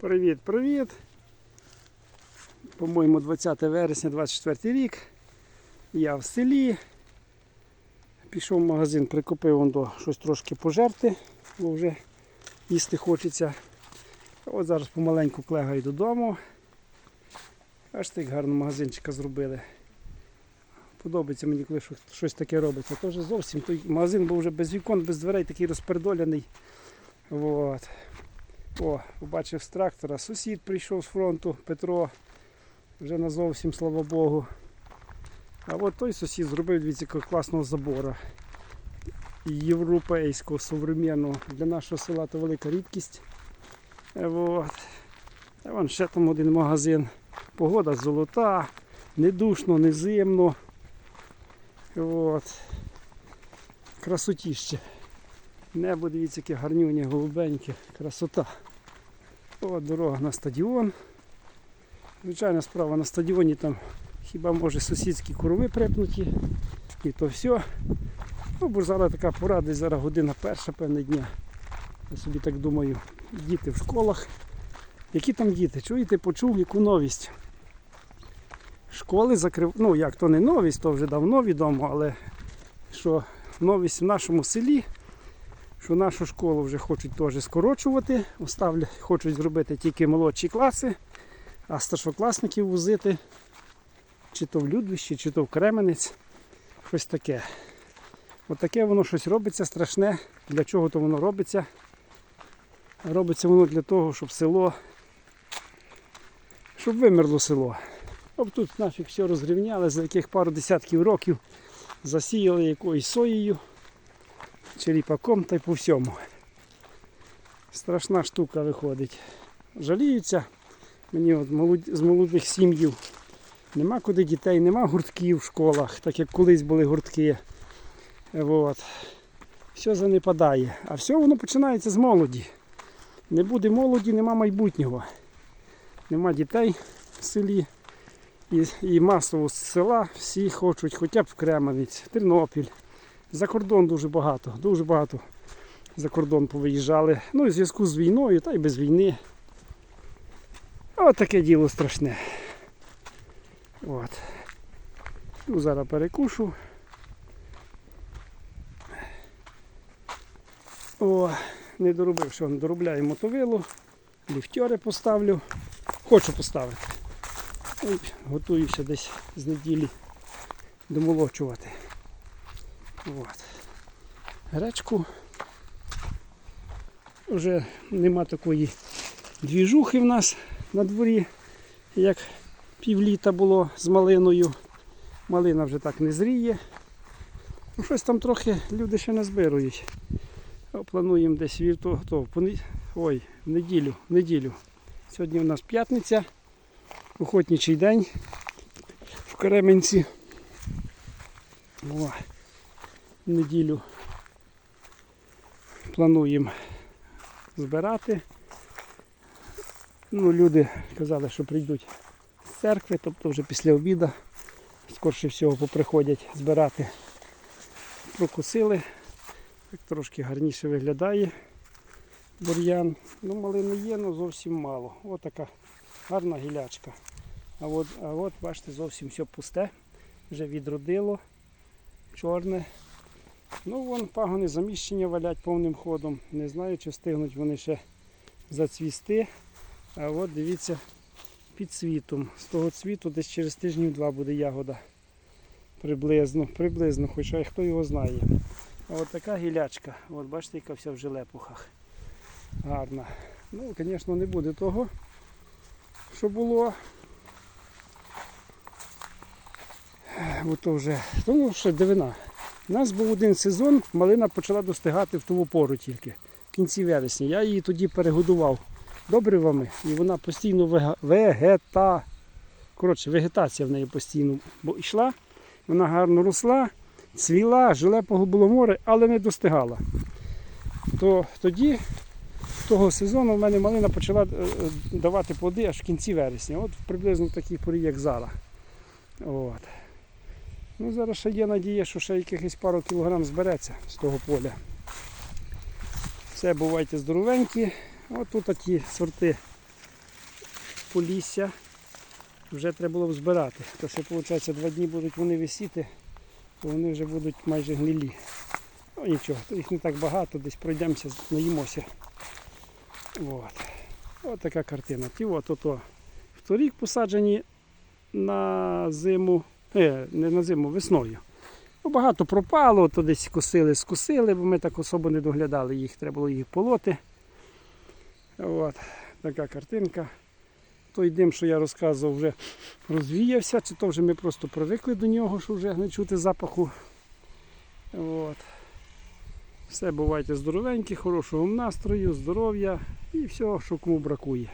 Привіт-привіт! По-моєму, 20 вересня 24 рік. Я в селі. Пішов в магазин, прикупив он до щось трошки пожерти, бо вже їсти хочеться. От зараз помаленьку клегаю додому. Аж так гарно магазинчика зробили. Подобається мені, коли щось- таке робиться. Тож зовсім той магазин був вже без вікон, без дверей, такий розпердоляний. Вот. О, побачив з трактора. Сусід прийшов з фронту, Петро. Вже на зовсім, слава Богу. А от той сусід зробив дивіться, класного забора. Європейського, современного. Для нашого села це велика рідкість. Е, Вот. А вон ще там один магазин. Погода золота, не душно, не зимно. От. Красотіще. Небо, дивіться, яке гарнюнє, голубеньке, красота. О, дорога на стадіон. Звичайна справа на стадіоні там хіба може сусідські корови припнуті. І то все. Ну, бо зараз така пора, десь зараз година перша, певне дня. Я собі так думаю, діти в школах. Які там діти? Чуєте, почув яку новість? Школи закрив... Ну як то не новість, то вже давно відомо, але що новість в нашому селі що нашу школу вже хочуть теж скорочувати, оставлять, хочуть зробити тільки молодші класи, а старшокласників возити чи то в Людвищі, чи то в Кременець. Щось таке. От таке воно щось робиться страшне. Для чого то воно робиться? Робиться воно для того, щоб село, щоб вимерло село. Об тут нафіг все розрівняли, за яких пару десятків років засіяли якоюсь соєю черіпаком та й по всьому. Страшна штука виходить. Жаліються. Мені от з молодих сім'їв нема куди дітей, нема гуртків в школах, так як колись були гуртки. От. Все занепадає. А все воно починається з молоді. Не буде молоді, нема майбутнього. Нема дітей в селі. І, і масово з села всі хочуть хоча б в Кременець, Тернопіль. За кордон дуже багато, дуже багато за кордон повиїжджали. Ну і в зв'язку з війною, та й без війни. От таке діло страшне. От. Ну, зараз перекушу. О, не доробив, що доробляю мотовилу, ліфтьори поставлю. Хочу поставити. Готуюся десь з неділі домолочувати. От. Гречку. Вже нема такої двіжухи в нас на дворі, як півліта було з малиною. Малина вже так не зріє. Ну, щось там трохи люди ще не збирують. Плануємо десь вівто, то, ой, в неділю, в неділю. Сьогодні у нас п'ятниця, охотничий день в Кременці. О неділю плануємо збирати. Ну, люди казали, що прийдуть з церкви, тобто вже після обіду, скорше всього поприходять збирати. Прокусили, так трошки гарніше виглядає бур'ян. Ну, малини є, але зовсім мало. Ось така гарна гілячка. А от, а от бачите, зовсім все пусте, вже відродило, чорне. Ну, вон пагони заміщення валять повним ходом. Не знаю, чи встигнуть вони ще зацвісти. А от дивіться, під цвітом. З того цвіту десь через тижнів два буде ягода. Приблизно, приблизно, хоча хто його знає. А от така гілячка. От бачите, яка вся в жилепухах. Гарна. Ну, звісно, не буде того, що було. Бо то вже, тому що дивина. У нас був один сезон, малина почала достигати в ту пору тільки, в кінці вересня. Я її тоді перегодував добривами, і вона постійно вегета. Коротше, вегетація в неї постійно бо йшла, вона гарно росла, цвіла, жилепого було море, але не достигала. То тоді, того сезону, в мене малина почала е, е, давати плоди аж в кінці вересня. От приблизно в такій порі, як зараз. Ну, зараз ще є надія, що ще якихось пару кілограм збереться з того поля. Все, бувайте здоровенькі. От тут такі сорти полісся вже треба було б збирати. То що виходить, два дні будуть вони висіти, то вони вже будуть майже гнилі. Ну нічого, то їх не так багато, десь пройдемося, наїмося. От. От така картина. Ті от ото вторік посаджені на зиму, е, не на зиму, весною. Ну, багато пропало, то десь косили, скосили, бо ми так особо не доглядали їх, треба було їх полоти. От, така картинка. Той дим, що я розказував, вже розвіявся, чи то вже ми просто привикли до нього, що вже не чути запаху. От. Все, бувайте здоровенькі, хорошого настрою, здоров'я і всього, що кому бракує.